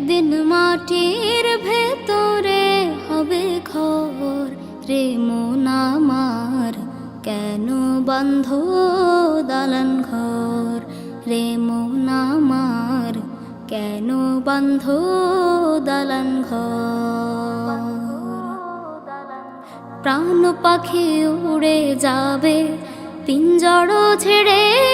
দিন মাটির ভেতরে হবে ঘর রে মন আমার কেন বন্ধ দালান ঘর? রে মন আমার কেন বন্ধ দালান ঘর? প্রাণ পাখি উড়ে যাবে পিঞ্জড় ছেড়ে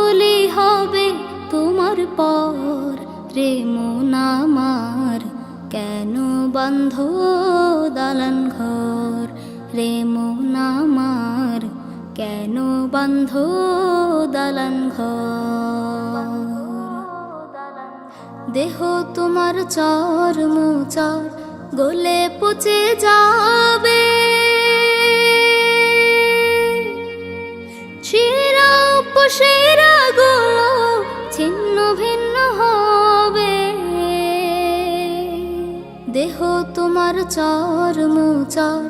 তোমার পর রে আমার। কেন বন্ধ দালান ঘর? রে মন আমার। কেন বন্ধ দালান ঘর? দেহ তোমার চর মোচার, গলে পচে যাবে দেহ তোমার চর মুচর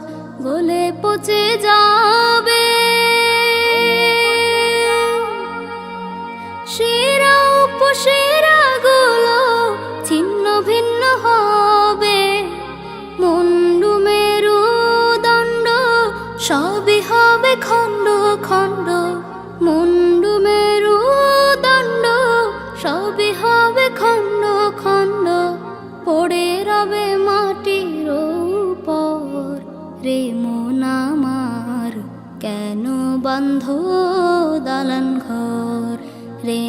গলে পচে যাবে। সেরা উপসেরা গুলো ছিন্ন ভিন্ন হবে। মুন্ডু মেরু দণ্ড সবই উপর রে মন আমার কেন বন্ধ দালান ঘর? মন